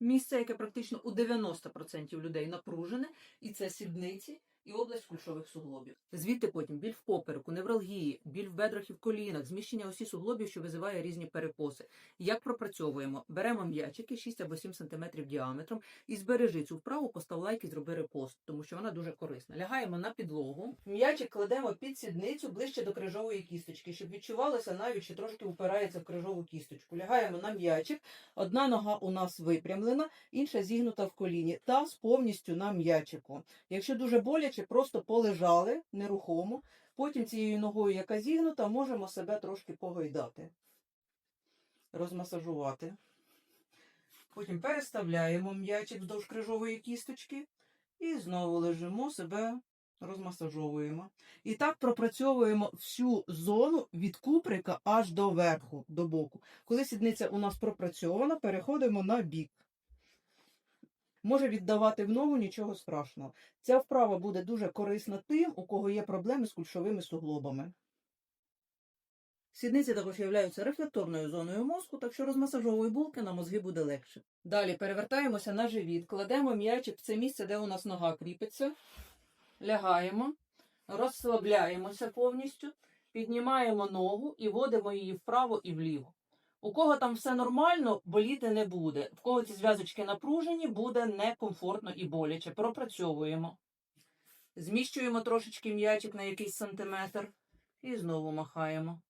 Місце, яке практично у 90% людей напружене, і це сідниці і область кульшових суглобів. Звідти потім біль в попереку, невралгії, біль в бедрах і в колінах, зміщення осі суглобів, що визиває різні перекоси. Як пропрацьовуємо? Беремо м'ячики 6 або 7 см діаметром і збережи цю вправу, постав лайк і зроби репост, тому що вона дуже корисна. Лягаємо на підлогу. М'ячик кладемо під сідницю ближче до крижової кісточки, щоб відчувалося навіть, що трошки упирається в крижову кісточку. Лягаємо на м'ячик. Одна нога у нас випрямлена, інша зігнута в коліні. Таз повністю на м'ячику. Якщо дуже боляче, просто полежали нерухомо. Потім цією ногою, яка зігнута, можемо себе трошки погойдати, розмасажувати. Потім переставляємо м'ячик вздовж крижової кісточки і знову лежимо, себе розмасажовуємо. І так пропрацьовуємо всю зону від куприка аж до верху, до боку. Коли сідниця у нас пропрацьована, переходимо на бік. Може віддавати в ногу нічого страшного. Ця вправа буде дуже корисна тим, у кого є проблеми з кульшовими суглобами. Сідниці також являються рефлекторною зоною мозку, так що розмасажовуй булки на мозги буде легше. Далі перевертаємося на живіт, кладемо м'ячик в це місце, де у нас нога кріпиться, лягаємо, розслабляємося повністю, піднімаємо ногу і водимо її вправо і вліво. У кого там все нормально, боліти не буде. В кого ці зв'язочки напружені, буде некомфортно і боляче. Пропрацьовуємо. Зміщуємо трошечки м'ячик на якийсь сантиметр і знову махаємо.